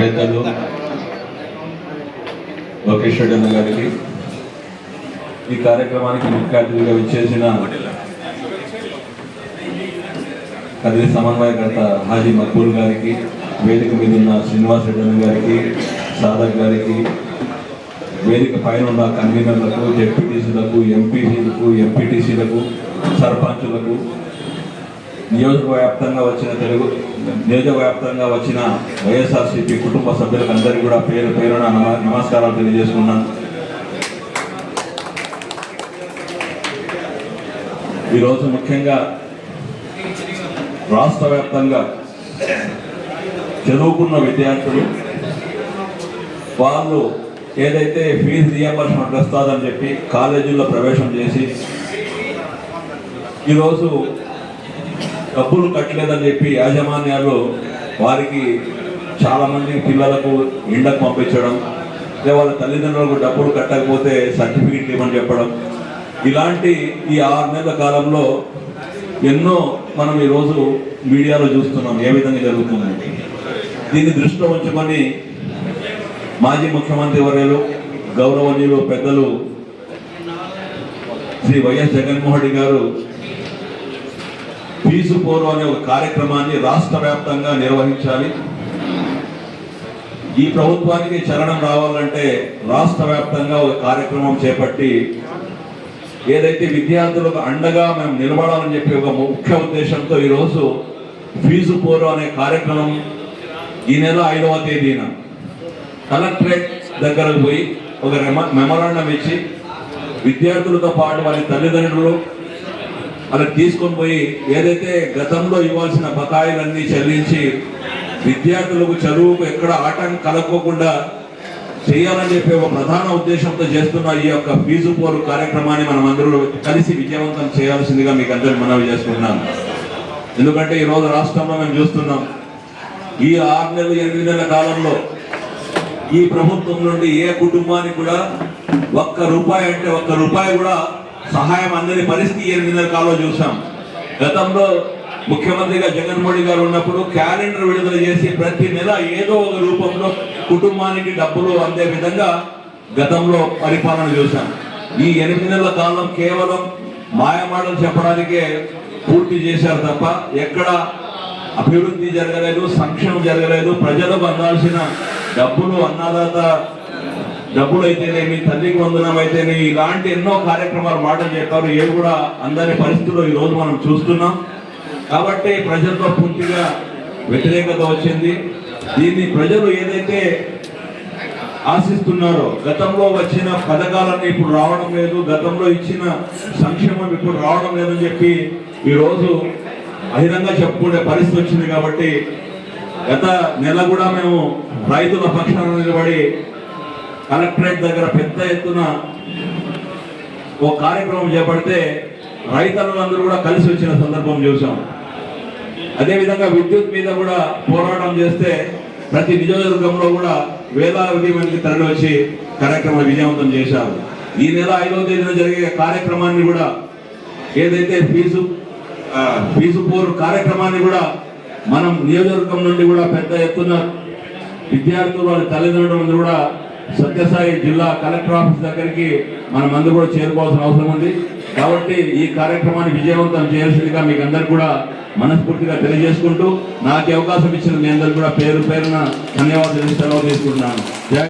పెద్దలు. లోకేష్ రెడ్డి అన్న గారికి ఈ కార్యక్రమానికి ముఖ్య అతిథిగా విచ్చేసిన కదిరి సమన్వయకర్త హాజీ మక్బూల్ గారికి వేదిక మీద ఉన్న శ్రీనివాస్ రెడ్డి గారికి సాదక్ గారికి వేదిక పైన ఉన్న కన్వీనర్లకు జెడ్పీటీసీలకు ఎంపీసీలకు ఎంపీటీసీలకు సర్పంచులకు నియోజకవ్యాప్తంగా వచ్చిన తెలుగు నియోజకవ్యాప్తంగా వచ్చిన వైఎస్ఆర్సీపీ కుటుంబ సభ్యులకు అందరికీ కూడా పేరు పేరున నమస్కారాలు తెలియజేసుకున్నాను. ఈరోజు ముఖ్యంగా రాష్ట్ర వ్యాప్తంగా చదువుకున్న విద్యార్థులు వాళ్ళు ఏదైతే ఫీజు రియంబర్స్మెంట్ వస్తుందని చెప్పి కాలేజీల్లో ప్రవేశం చేసి ఈరోజు డబ్బులు కట్టలేదని చెప్పి యాజమాన్యాలు వారికి చాలామంది పిల్లలకు ఇండకు పంపించడం లేదా వాళ్ళ తల్లిదండ్రులకు డబ్బులు కట్టకపోతే సర్టిఫికెట్లు ఇవ్వని చెప్పడం. ఇలాంటి ఈ ఆరు నెలల కాలంలో ఎన్నో మనం ఈరోజు మీడియాలో చూస్తున్నాం ఏ విధంగా జరుగుతుంది. దీన్ని దృష్టిలో ఉంచుకొని మాజీ ముఖ్యమంత్రి వర్యులు గౌరవనీయులు పెద్దలు శ్రీ వైఎస్ జగన్మోహన్ రెడ్డి గారు ఫీజు పోరు అనే ఒక కార్యక్రమాన్ని రాష్ట్ర వ్యాప్తంగా నిర్వహించాలి. ఈ ప్రభుత్వానికి చలనం రావాలంటే రాష్ట్ర వ్యాప్తంగా ఒక కార్యక్రమం చేపట్టి ఏదైతే విద్యార్థులకు అండగా మేము నిలబడాలని చెప్పి ఒక ముఖ్య ఉద్దేశంతో ఈరోజు ఫీజు పోరు అనే కార్యక్రమం ఈ నెల ఐదవ తేదీన కలెక్టరేట్ దగ్గరకు పోయి ఒక మెమరాండం ఇచ్చి విద్యార్థులతో పాటు వారి తల్లిదండ్రులు అలా తీసుకొని పోయి ఏదైతే గతంలో ఇవ్వాల్సిన బకాయిలన్నీ చెల్లించి విద్యార్థులకు చదువుకు ఎక్కడ ఆటంకం కలగకోకుండా చేయాలని చెప్పి ఒక ప్రధాన ఉద్దేశంతో చేస్తున్న ఈ యొక్క ఫీజు పోరు కార్యక్రమాన్ని మనం అందరూ కలిసి విజయవంతం చేయాల్సిందిగా మీకు అందరూ మనవి చేసుకుంటున్నాను ఎందుకంటే ఈ రాష్ట్రంలో మేము చూస్తున్నాం ఈ ఆరు నెలలు ఎనిమిది నెలల కాలంలో ఈ ప్రభుత్వం నుండి ఏ కుటుంబానికి కూడా ఒక్క రూపాయి అంటే ఒక్క రూపాయి కూడా సహాయం అందని పరిస్థితి ఈ ఎనిమిది నెలల కాలంలో చూసాం. గతంలో ముఖ్యమంత్రిగా జగన్మోహన్ గారు ఉన్నప్పుడు క్యాలెండర్ విడుదల చేసి ప్రతి నెల ఏదో ఒక రూపంలో కుటుంబానికి డబ్బులు అందే విధంగా గతంలో పరిపాలన చూసాం. ఈ ఎనిమిది నెలల కాలం కేవలం మాయమాటలు చెప్పడానికే పూర్తి చేశారు తప్ప ఎక్కడ అభివృద్ధి జరగలేదు సంక్షేమం జరగలేదు ప్రజలకు అందాల్సిన డబ్బులు అన్నదాత డబ్బులు అయితేనేమి తల్లికి వందనం అయితేనేమి ఇలాంటి ఎన్నో కార్యక్రమాలు మాటలు చెప్పారు. ఏవి కూడా అందరి పరిస్థితుల్లో ఈ రోజు మనం చూస్తున్నాం. కాబట్టి ప్రజలతో పూర్తిగా వ్యతిరేకత వచ్చింది. దీన్ని ప్రజలు ఏదైతే ఆశిస్తున్నారో గతంలో వచ్చిన పథకాలన్నీ ఇప్పుడు రావడం లేదు. గతంలో ఇచ్చిన సంక్షేమం ఇప్పుడు రావడం లేదని చెప్పి ఈరోజు బహిరంగ చెప్పుకునే పరిస్థితి వచ్చింది కాబట్టి గత నెల కూడా మేము రైతుల పక్షాన నిలబడి కలెక్టరేట్ దగ్గర పెద్ద ఎత్తున ఓ కార్యక్రమం చేపడితే రైతులందరూ కూడా కలిసి వచ్చిన సందర్భం చూసాం అదేవిధంగా విద్యుత్ మీద కూడా పోరాటం చేస్తే ప్రతి నియోజకవర్గంలో కూడా వేలాది మందికి తరలి వచ్చి కార్యక్రమం విజయవంతం చేశారు. ఈ నెల ఐదవ తేదీన జరిగే కార్యక్రమాన్ని కూడా ఏదైతే ఫీజు ఫీజు పోరు కార్యక్రమాన్ని కూడా మనం నియోజకవర్గం నుండి కూడా పెద్ద ఎత్తున విద్యార్థులు వాళ్ళ తల్లిదండ్రులు కూడా సత్యసాయి జిల్లా కలెక్టర్ ఆఫీస్ దగ్గరికి మనం అందరూ కూడా చేరుకోవాల్సిన అవసరం ఉంది. కాబట్టి ఈ కార్యక్రమాన్ని విజయవంతం చేయాల్సిందిగా మీకు అందరికి కూడా మనస్ఫూర్తిగా తెలియజేసుకుంటూ నాకు అవకాశం ఇచ్చిన మీ అందరు కూడా పేరు పేరున ధన్యవాదాలు సెలవు తీసుకుంటున్నాను